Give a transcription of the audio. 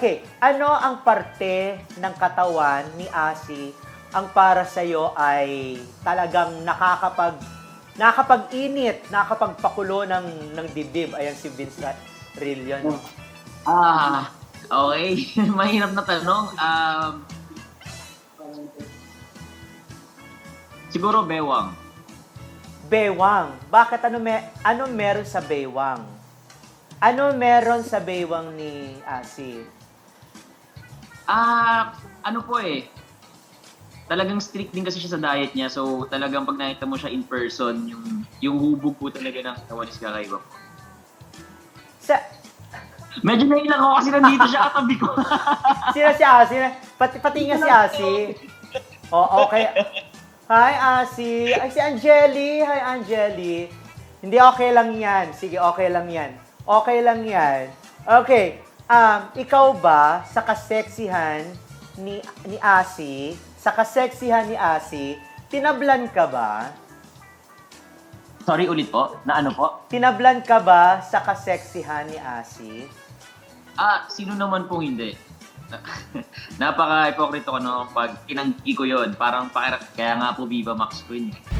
Okay, ano ang parte ng katawan ni Asi ang para sa iyo ay talagang nakakapag nakakapag-init, nakakapagpakulo ng ng dibdib. Ayan si Vince Rillo. No? Ah, okay. Mahirap na tanong. Um, siguro bewang. Bewang. Bakit ano me ano meron sa bewang? Ano meron sa bewang ni Asi? Ah, ano po eh. Talagang strict din kasi siya sa diet niya. So, talagang pag nakita mo siya in person, yung yung hubog po talaga ng katawan is kakaiba po. Sa Medyo nailang ako kasi nandito siya katabi ko. sino si Asi? Pati pati nga si Asi. Oh, okay. Hi, Asi. Ay, si Angeli. Hi, Angeli. Hindi okay lang yan. Sige, okay lang yan. Okay lang yan. Okay. Um, ikaw ba sa kaseksihan ni ni Asi, sa kaseksihan ni Asi, tinablan ka ba? Sorry ulit po, na ano po? Tinablan ka ba sa kaseksihan ni Asi? Ah, sino naman pong hindi? Napaka-hypocrite ko no pag tinanggi ko yon Parang pakira, kaya nga po Viva Max yun. eh.